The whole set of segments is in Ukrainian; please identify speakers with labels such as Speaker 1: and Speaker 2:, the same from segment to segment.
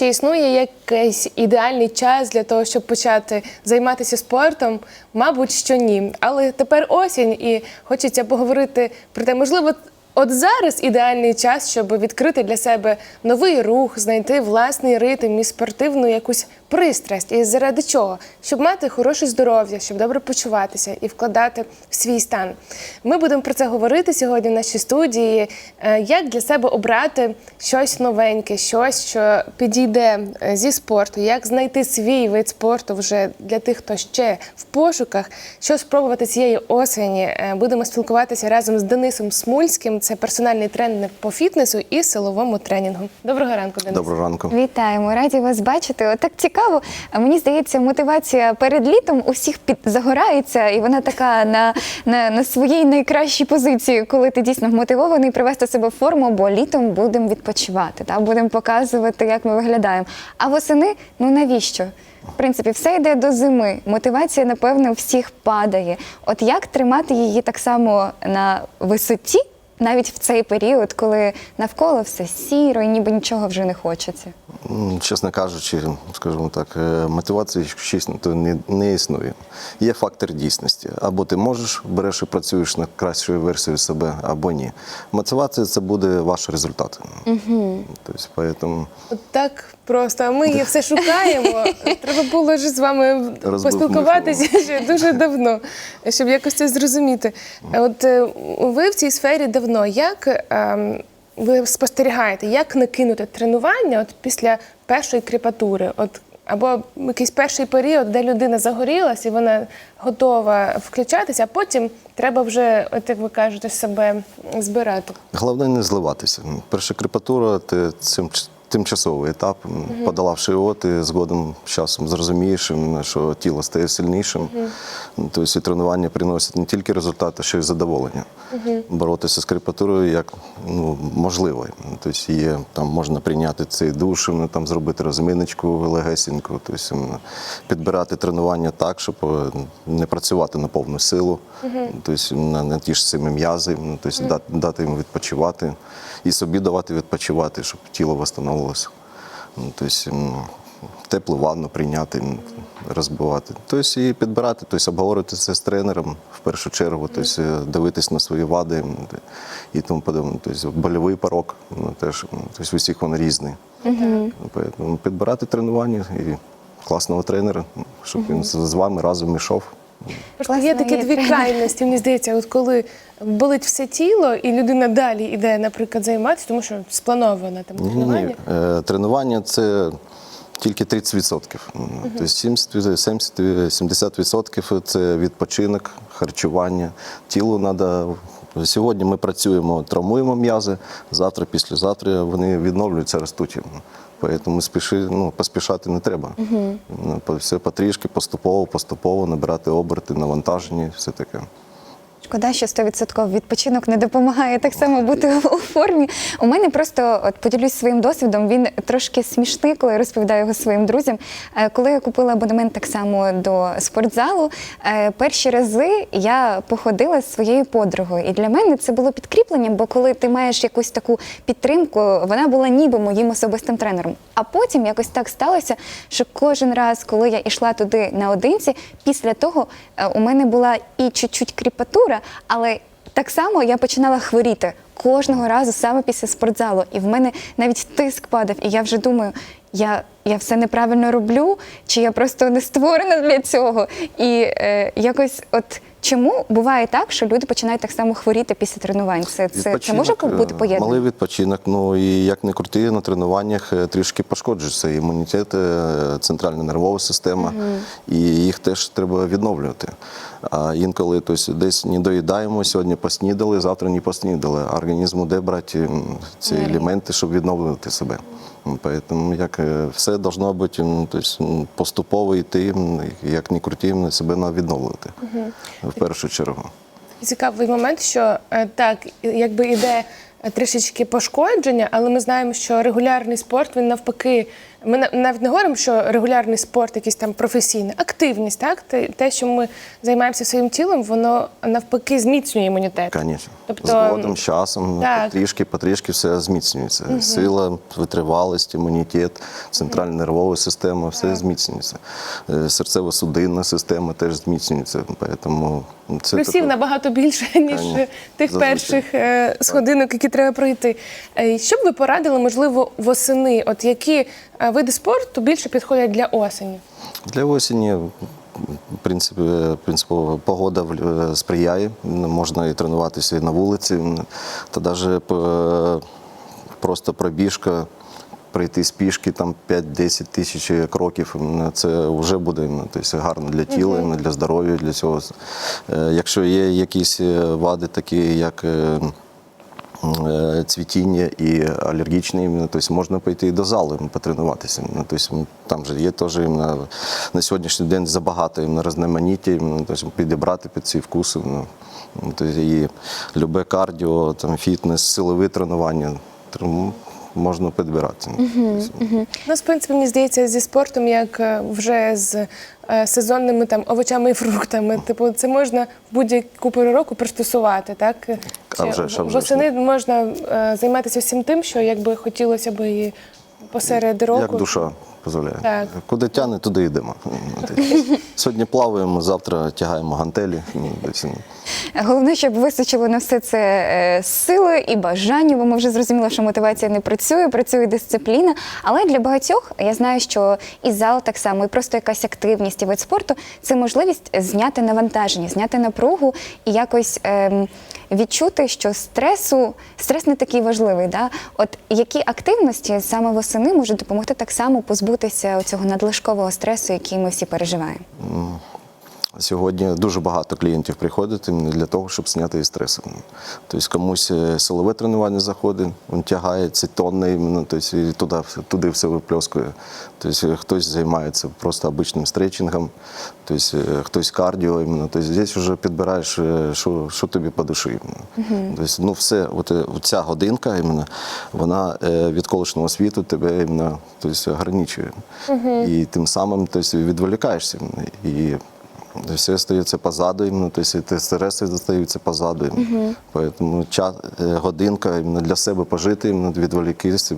Speaker 1: Чи існує якийсь ідеальний час для того, щоб почати займатися спортом? Мабуть, що ні. Але тепер осінь, і хочеться поговорити про те, можливо, от зараз ідеальний час, щоб відкрити для себе новий рух, знайти власний ритм і спортивну якусь пристрасть. І заради чого? Щоб мати хороше здоров'я, щоб добре почуватися і вкладати в свій стан. Ми будемо про це говорити сьогодні в нашій студії. Е, Як для себе обрати щось новеньке, щось, що підійде е, зі спорту, як знайти свій вид спорту вже для тих, хто ще в пошуках, що спробувати цієї осені. Е, Будемо спілкуватися разом з Денисом Смульським. Це персональний тренер по фітнесу і силовому тренінгу. Доброго ранку, Денис.
Speaker 2: Доброго ранку.
Speaker 3: Вітаємо, раді вас бачити. От так цікаво. Мені здається, мотивація перед літом у всіх під загорається, і вона така на, на, на своїй найкращій позиції, коли ти дійсно мотивований привести себе в форму, бо літом будемо відпочивати, та будемо показувати, як ми виглядаємо. А восени, ну навіщо? В принципі, все йде до зими. Мотивація, напевно, у всіх падає. От як тримати її так само на висоті, навіть в цей період, коли навколо все сіро і ніби нічого вже не хочеться.
Speaker 2: Чесно кажучи, скажімо так, е, мотивації щось то не, не існує. Є фактор дійсності. Або ти можеш, береш і працюєш над кращою версією себе, або ні. Мотивація це буде ваш результат. Угу. Тобто, поэтому
Speaker 1: От так просто. А ми її все шукаємо. Треба було ж з вами
Speaker 2: Розбив
Speaker 1: поспілкуватися ще дуже давно, щоб якось це зрозуміти. От е, ви в цій сфері давно. Як ем, ви спостерігаєте, як не кинути тренування от після першої кріпатури? От або якийсь перший період, де людина загорілась і вона готова включатися, а потім треба вже, от як ви кажете, себе збирати.
Speaker 2: Головне не зливатися. Перша крепатура це цим тимчасовий етап. Подолавши його, ти згодом з часом зрозумієш, що тіло стає сильнішим. Тобто і тренування приносять не тільки результат, а ще й задоволення. Боротися з крепатурою як ну, можливо. Тобто є, там можна прийняти цей душ, там, зробити розминочку легесеньку, тобто, підбирати тренування так, щоб е, не працювати на повну силу, тобто на, на ті ж самі м'язи, тобто дати, дати їм відпочивати і собі давати відпочивати, щоб тіло встановилося. Ну, Тобто теплу ванну прийняти, розбивати. Тобто і підбирати, тобто обговорити це з тренером в першу чергу, тобто дивитись на свої вади і тому подобне. Тобто больовий порог ну, теж, тобто у всіх він різний. Поэтому підбирати тренування і класного тренера, щоб він з вами разом йшов.
Speaker 1: Просто є такі дві крайності. Мені здається, от коли болить все тіло, і людина далі йде, наприклад, займатися, тому що сплановано там тренування.
Speaker 2: ні. Е, Тренування це тільки 30%. Тобто 70, 70, 70% це відпочинок, харчування. Тілу треба. Сьогодні ми працюємо, травмуємо м'язи, завтра, післязавтра вони відновлюються, ростуть. Тому спіши, ну, поспішати не треба. Угу. по- Все потрішки, поступово, поступово набирати оберти, навантажені, все таке.
Speaker 3: Шкода, що 100% відпочинок не допомагає так само бути у формі. У мене просто от поділюсь своїм досвідом. Він трошки смішний, коли я розповідаю його своїм друзям. Е, Коли я купила абонемент так само до спортзалу, е, перші рази я походила з своєю подругою. І для мене це було підкріпленням, бо коли ти маєш якусь таку підтримку, вона була ніби моїм особистим тренером. А потім якось так сталося, що кожен раз, коли я йшла туди наодинці, після того е, у мене була і чуть-чуть кріпатура, але так само я починала хворіти кожного разу саме після спортзалу. І в мене навіть тиск падав. І я вже думаю, я, я все неправильно роблю, чи я просто не створена для цього. І е, якось от. Чому буває так, що люди починають так само хворіти після тренувань? Це, це, це може бути
Speaker 2: е,
Speaker 3: поєднано?
Speaker 2: Малий відпочинок. Ну і як не крути, на тренуваннях е, трішки пошкоджується імунітет, е, центральна нервова система, і їх теж треба відновлювати. А інколи тобто, десь не доїдаємо, сьогодні поснідали, завтра не поснідали. А Організму де брати ці елементи, щоб відновлювати себе. Поэтому як е, все должно бути тобто, поступово йти, як не крути, м, себе треба відновлювати в першу чергу.
Speaker 1: Цікавий момент, що е, так, якби іде е, трішечки пошкодження, але ми знаємо, що регулярний спорт він навпаки. Ми навіть не говоримо, що регулярний спорт, якийсь там професійний, активність, так те, що ми займаємося своїм тілом, воно навпаки зміцнює імунітет.
Speaker 2: Звісно.
Speaker 1: Тобто-
Speaker 2: Згодом, часом,
Speaker 1: Так.
Speaker 2: потрішки, потрішки все зміцнюється. Сила, витривалість, імунітет, центральна нервова система, все зміцнюється. Е, Серцево-судинна система теж зміцнюється. Тому це
Speaker 1: Плюсів
Speaker 2: таке-
Speaker 1: набагато більше, ніж
Speaker 2: Конечно.
Speaker 1: тих
Speaker 2: Зазвичай.
Speaker 1: перших е, сходинок, які треба пройти. Е, Що б ви порадили, можливо, восени? От які види спорту більше підходять для осені?
Speaker 2: Для осені, в принципі, принципово, погода е, сприяє, можна і тренуватися і на вулиці, та навіть просто пробіжка. Пройти з пішки там 5-10 тисяч кроків, це вже буде тобто, гарно для тіла, м, для здоров'я, для цього. Е, Якщо є якісь е, вади, такі як е, е, цвітіння і алергічні, іменно, тобто можна пойти і до залу іменно, потренуватися. іменно, Тобто, там же є теж на сьогоднішній день забагато іменно, різноманіття, тобто, підібрати під ці вкуси. Тобто, і любе кардіо, там, фітнес, силові тренування. Можна підбирати. Угу,
Speaker 1: угу. нас, в принципі, мені здається, зі спортом, як е, вже з е, сезонними там овочами і фруктами. Типу, це можна в будь-яку пору року пристосувати, так?
Speaker 2: А вже Чи, а вже
Speaker 1: восени можна е, займатися всім тим, що якби хотілося б і посеред року.
Speaker 2: Як душа дозволяє.
Speaker 1: Так.
Speaker 2: Куди тягне, туди йдемо. Сьогодні плаваємо, завтра тягаємо гантелі. Ну,
Speaker 3: Головне, щоб вистачило на все це е, сили і бажання, бо ми вже зрозуміли, що мотивація не працює, працює дисципліна. Але для багатьох я знаю, що і зал так само, і просто якась активність і вид спорту це можливість зняти навантаження, зняти напругу і якось. ем, Відчути, що стресу стрес не такий важливий. Да? От які активності саме восени можуть допомогти так само позбутися цього надлишкового стресу, який ми всі переживаємо?
Speaker 2: Сьогодні дуже багато клієнтів приходить для того, щоб зняти із стресу. Тобто комусь е, силове тренування заходить, він тягає ці тонни, тобто, і туди, туди все випльоскує. Тобто хтось займається просто обичним стретчингом, тобто е, хтось кардіо. Іменно. Тобто здесь вже підбираєш, е, що, що тобі по душі. Іменно. Тобто, ну, все, от, е, ця годинка, іменно, вона е, від колишнього світу тебе іменно, тобто, ограничує. І тим самим тобто, відволікаєшся. І все остається позаду, іменно, то і ті стреси залишаються позаду. Угу. Поэтому ча, е, годинка іменно для себе пожити, іменно, відволікатися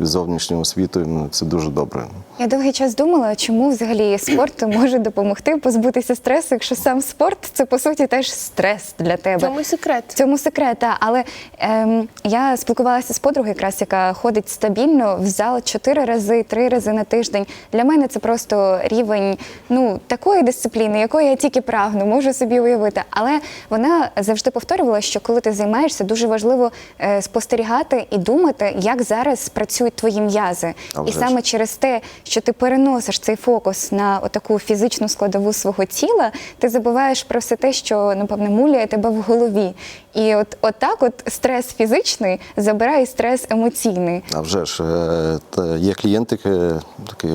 Speaker 2: від зовнішнього світу, іменно, це дуже добре.
Speaker 3: Я довгий час думала, чому взагалі спорт може допомогти позбутися стресу, якщо сам спорт це по суті теж стрес для
Speaker 1: В
Speaker 3: тебе.
Speaker 1: цьому секрет.
Speaker 3: В цьому секрет, та. але ем, я спілкувалася з подругою, якраз яка ходить стабільно в зал чотири рази, три рази на тиждень. Для мене це просто рівень ну такої дисципліни, якої я тільки прагну, можу собі уявити. Але вона завжди повторювала, що коли ти займаєшся, дуже важливо е, спостерігати і думати, як зараз працюють твої м'язи. І саме через те, що ти переносиш цей фокус на таку фізичну складову свого тіла, ти забуваєш про все те, що напевне муляє тебе в голові. І от, от так, от стрес фізичний забирає стрес емоційний.
Speaker 2: А вже ж е, є клієнти, е, такі,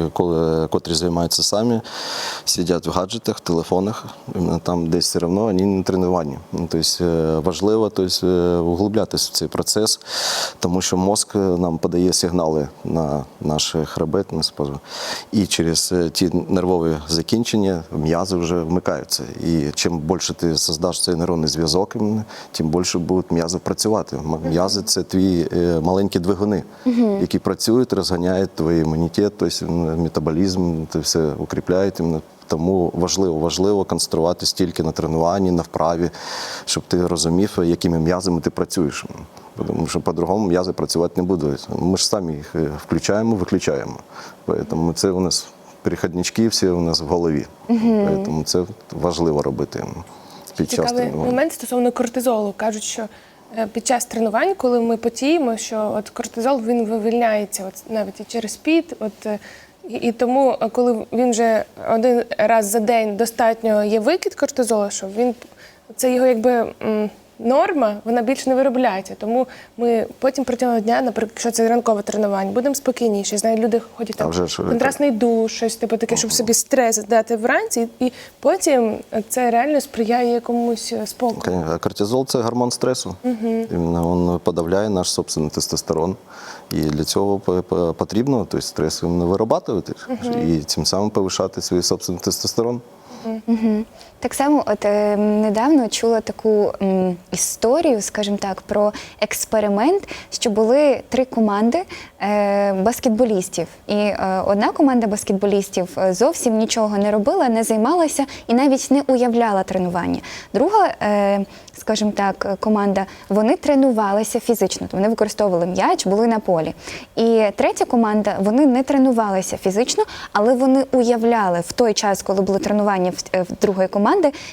Speaker 2: котрі займаються самі, сидять в гаджетах, телефонах, там десь все одно вони на тренуванні. Ну, Тобто важливо тобто, углублятися в цей процес, тому що мозк нам подає сигнали на наш хребет, на спазм. і через е, ті нервові закінчення м'язи вже вмикаються. І чим більше ти создаш цей нейронний зв'язок, тим більше будуть м'язи працювати. М'язи це твої е, маленькі двигуни, які працюють, розганяють твій імунітет, тобто метаболізм, це все укріпляють. Тому важливо, важливо концентруватися тільки на тренуванні, на вправі, щоб ти розумів, якими м'язами ти працюєш. Тому що по-другому м'язи працювати не будуть. Ми ж самі їх е, включаємо, виключаємо. Тому це у нас перехіднички всі у нас в голові. Тому це важливо робити під час
Speaker 1: Цікавий
Speaker 2: тренування.
Speaker 1: момент стосовно кортизолу. Кажуть, що е, під час тренувань, коли ми потіємо, що от кортизол він вивільняється, от навіть і через піт. От е, і, і тому, е, коли він вже один раз за день достатньо є викид кортизолу, що він це його якби м, норма, вона більше не виробляється. Тому ми потім протягом дня, наприклад, якщо це ранкове тренування, будемо спокійніші. Знаю, люди ходять там
Speaker 2: вже ж ви-
Speaker 1: контрастний душ, щось типу таке, щоб собі стрес дати вранці, і потім це реально сприяє якомусь е, спокою.
Speaker 2: Конечно, Кортизол це гормон стресу. Іменно він подавляє наш собственний тестостерон. І для цього по- по- потрібно тобто, стрес іменно вирабатувати і тим самим повишати свій собственний тестостерон.
Speaker 3: Так само, от е, недавно чула таку м, історію, скажімо так, про експеримент, що були три команди е, баскетболістів. І е, одна команда баскетболістів е, зовсім нічого не робила, не займалася і навіть не уявляла тренування. Друга, е, скажімо так, е, команда, вони тренувалися фізично, тобто вони використовували м'яч, були на полі. І третя команда, вони не тренувалися фізично, але вони уявляли в той час, коли було тренування в, е, в другої команди,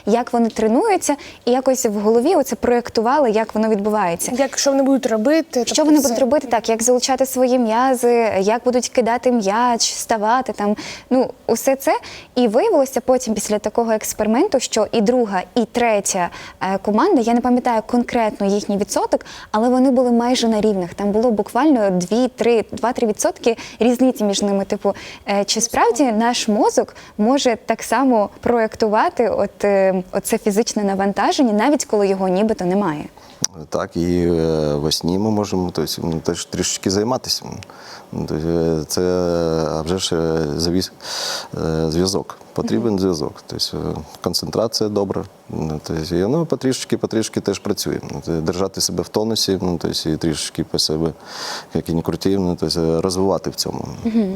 Speaker 3: як вони тренуються, і якось в голові оце проєктували, як воно відбувається.
Speaker 1: Як що вони будуть робити?
Speaker 3: Що
Speaker 1: тобто
Speaker 3: вони будуть робити так, як залучати свої м'язи, як будуть кидати м'яч, ставати там. Ну, усе це. І виявилося потім після такого експерименту, що і друга, і третя е, команда, я не пам'ятаю конкретно їхній відсоток, але вони були майже на рівних. Там було буквально 2-3 2-3 відсотки різниці між ними. Типу, е, чи справді наш мозок може так само проєктувати от, е, оце фізичне навантаження, навіть коли його нібито немає?
Speaker 2: Так, і е, во ми можемо тобто, теж трішечки займатися. Ну, е, Це а вже ж е, завіс, е, зв'язок. Потрібен зв'язок. Тобто, е, концентрація добра. Ну, Тобто, і воно потрішечки, потрішки теж працює. Ну, Держати себе в тонусі, ну, тобто, і трішечки по себе, як і не круті, ну, тобто, розвивати в цьому.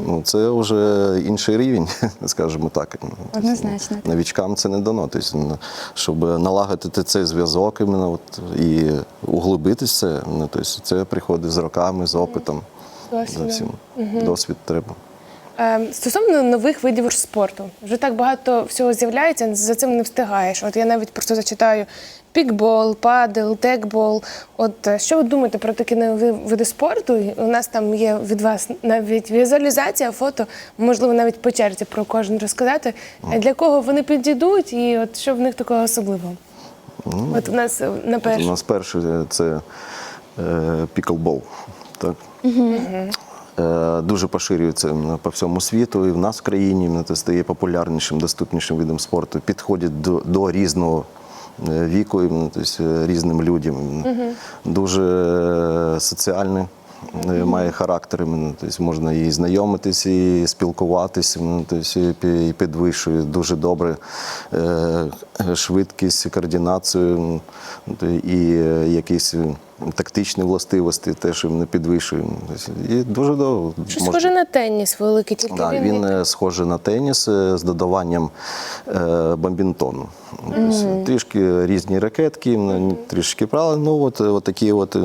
Speaker 2: Ну, це вже інший рівень, скажімо так. Ну,
Speaker 3: Однозначно.
Speaker 2: Новічкам це не дано. Тобто, ну, щоб налагодити цей зв'язок іменно от, і углубитися, ну, тобто, це приходить з роками, з опитом.
Speaker 1: Досвідом.
Speaker 2: Зовсім. Досвід треба.
Speaker 1: Е, Стосовно нових видів спорту, вже так багато всього з'являється, за цим не встигаєш. От я навіть просто зачитаю пікбол, падел, текбол. От е, що ви думаєте про такі нові види спорту? У нас там є від вас навіть візуалізація, фото, можливо, навіть по черзі про кожен розказати. Для кого вони підійдуть, і от що в них такого особливого? От у нас е, на
Speaker 2: У нас перший е, це е, піклбол. Так? Е, Дуже поширюється по всьому світу, і в нас в країні це стає популярнішим, доступнішим видом спорту. Підходить до, до різного е, віку, тобто, е, різним людям. Дуже соціальний. Е, Має характер, тобто можна і знайомитись, і спілкуватися, тобто і підвищує дуже добре е, швидкість, координацію і е, якісь тактичні властивості теж не підвищує. Тобто, І дуже довго.
Speaker 1: Щось схоже на теніс великий, тільки
Speaker 2: Да,
Speaker 1: він,
Speaker 2: він схожий на теніс з додаванням бомбінтону. Тобто, Трішки різні ракетки, трішки правила. Ну, от, от такі от.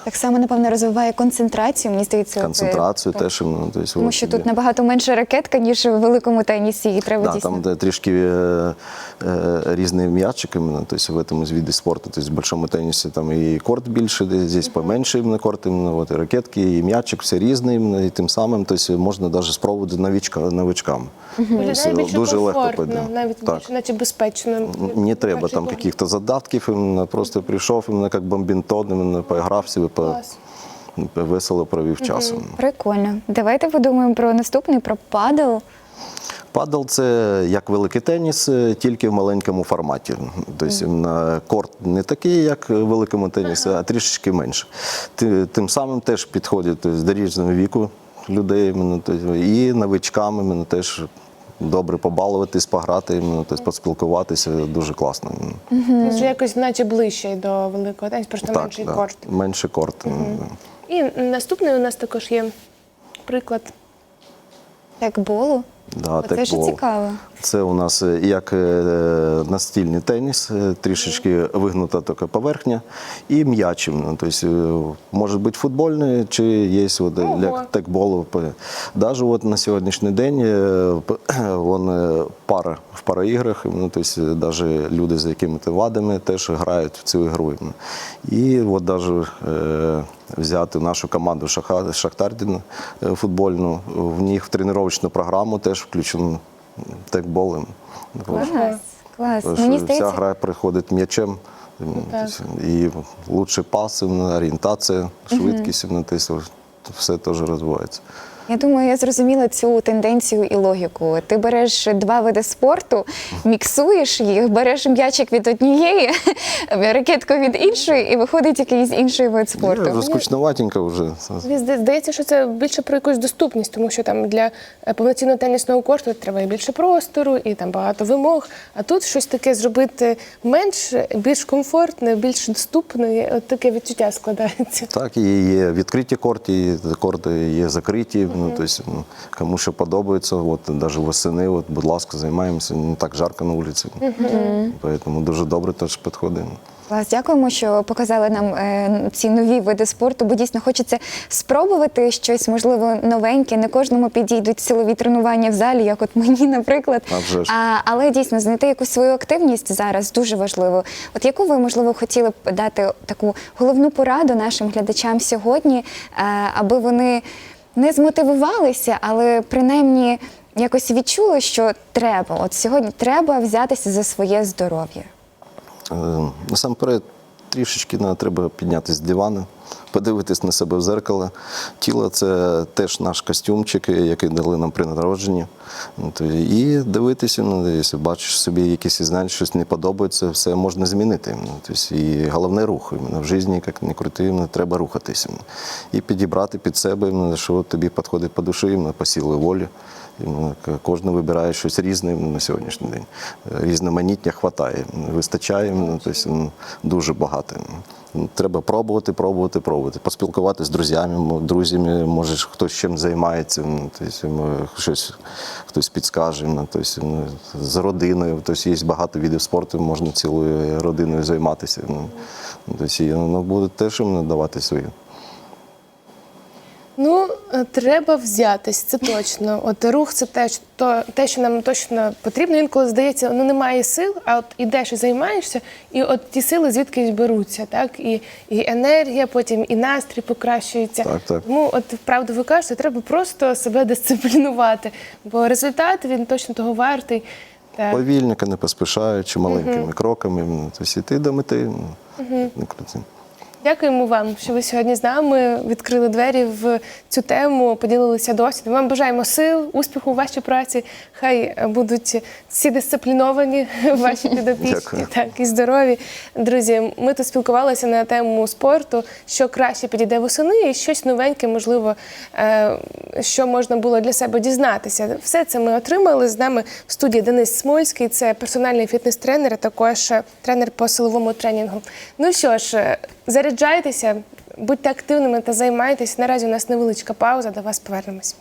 Speaker 2: Е, е,
Speaker 3: Так само, напевно, розвиває концентрацію, мені здається. е,
Speaker 2: Концентрацію
Speaker 3: так.
Speaker 2: теж. ну, тобто,
Speaker 3: Тому що
Speaker 2: тобі-
Speaker 3: тут набагато менше ракетка, ніж в великому тенісі, і треба
Speaker 2: Да,
Speaker 3: дійсно.
Speaker 2: там де трішки е, е, різні м'ячики, іменно, то в этом из спорту. То есть в большому тенісі там і корт більше, де- здесь поменше іменно корт, іменно, от, і ракетки, і м'ячик, все різне, іменно, і тим самим то есть, можна навіть спробувати новичка, новичкам.
Speaker 1: виглядає
Speaker 2: Тобто,
Speaker 1: більше
Speaker 2: дуже легко пойде.
Speaker 1: навіть
Speaker 2: Так.
Speaker 1: більше, наче безпечно.
Speaker 2: Не треба там каких-то задатків, іменно, просто прийшов, іменно, як бомбінтон, іменно, поіграв себе, по, весело провів час.
Speaker 3: Прикольно. Давайте подумаємо про наступний, про падл.
Speaker 2: Падл це як великий теніс, е, тільки в маленькому форматі. Тобто на корт не такий, як в великому тенісі, а трішечки менше. Тим самим теж підходить тобто, до різного віку людей, тобто, і новичкам іменно, теж добре побалуватись, пограти, тобто, поспілкуватися дуже класно.
Speaker 1: Угу. вже якось наче ближче до великого тенісу, просто менший
Speaker 2: да,
Speaker 1: корт.
Speaker 2: Менше корт.
Speaker 1: І наступний у нас також є приклад.
Speaker 3: Текболу.
Speaker 2: Да,
Speaker 3: Це ж цікаво.
Speaker 2: Це у нас е, як е, настільний теніс, е, трішечки вигнута така поверхня, і м'ячем. Ну, тобто, може бути футбольний, чи є от, для
Speaker 1: текболу.
Speaker 2: як текбол. Навіть от на сьогоднішній день п- вон, е, пара в параіграх, ну, тобто, навіть люди з якими-то вадами теж грають в цю ігру. І от навіть е, взяти нашу команду Шаха- Шахтардін е, футбольну, в них в тренувальну програму теж включено текбол.
Speaker 3: Клас, Клас. Мені здається-
Speaker 2: вся гра приходить м'ячем. І лучше паси, орієнтація, швидкість, ну, тобто все теж розвивається.
Speaker 3: Я думаю, я зрозуміла цю тенденцію і логіку. Ти береш два види спорту, міксуєш їх, береш м'ячик від однієї, ракетку від іншої, і виходить якийсь інший вид спорту.
Speaker 2: Я вже скучноватенько вже.
Speaker 1: Мені здається, що це більше про якусь доступність, тому що там для е, повноцінного тенісного корту треба і більше простору, і там багато вимог. А тут щось таке зробити менш, більш комфортне, більш доступне. От таке відчуття складається.
Speaker 2: Так, і є відкриті корти, і корти є закриті. Ну, тобто, ну, кому що подобається, от навіть восени, от, будь ласка, займаємося, не так жарко на вулиці. Тому дуже добре теж підходить.
Speaker 3: Клас, дякуємо, що показали нам е, ці нові види спорту, бо дійсно хочеться спробувати щось, можливо, новеньке. Не кожному підійдуть силові тренування в залі, як от мені, наприклад.
Speaker 2: А вже ж.
Speaker 3: А, але дійсно знайти якусь свою активність зараз дуже важливо. От яку ви, можливо, хотіли б дати таку головну пораду нашим глядачам сьогодні, е, аби вони не змотивувалися, але принаймні якось відчули, що треба. От сьогодні треба взятися за своє здоров'я.
Speaker 2: Е, Насамперед, трішечки треба піднятися з дивана, подивитись на себе в зеркало. Тіло це теж наш костюмчик, який дали нам при народженні. І дивитися, ну, якщо бачиш собі якісь знаєш, щось не подобається, все можна змінити. Тобто, і головне рух. В житті, як не крути, треба рухатися. І підібрати під себе, що тобі підходить по душі, по силі волі. Кожен вибирає щось різне на сьогоднішній день. Е, Різноманіття хватає, вистачає тобто, дуже багато. Ну, Треба пробувати, пробувати, пробувати. Поспілкуватися з друзями, друзями, може хтось чим займається, ну, тобто, щось хтось підскаже, ну, тобто, ну, з родиною. Тобто, є багато видів спорту, можна цілою родиною займатися. Ну, тобто, ну, буде теж їм надавати свою.
Speaker 1: Ну, е, треба взятись, це точно. От рух це те, що, то- те, що нам точно потрібно. Інколи здається, ну немає сил, а от ідеш і займаєшся, і от ті сили звідкись беруться, так? І, і енергія, потім і настрій покращується.
Speaker 2: Так, так.
Speaker 1: Тому, от правду ви кажете, треба просто себе дисциплінувати, бо результат він точно того вартий. Так.
Speaker 2: Повільника, не поспішаючи, маленькими кроками. ну, Тобто, йти до мети. ну, не крути.
Speaker 1: Дякуємо вам, що ви сьогодні з нами відкрили двері в цю тему, поділилися досвідом. Вам бажаємо сил, успіху у вашій праці. Хай будуть всі дисципліновані, ваші підопічні, так і здорові. Друзі, ми тут спілкувалися на тему спорту, що краще підійде восени, і щось новеньке, можливо, е, що можна було для себе дізнатися. Все це ми отримали. З нами в студії Денис Смольський, це персональний фітнес-тренер, а також е, тренер по силовому тренінгу. Ну що ж, е, заряджайтеся, будьте активними та займайтеся. Наразі у нас невеличка пауза, до вас повернемось.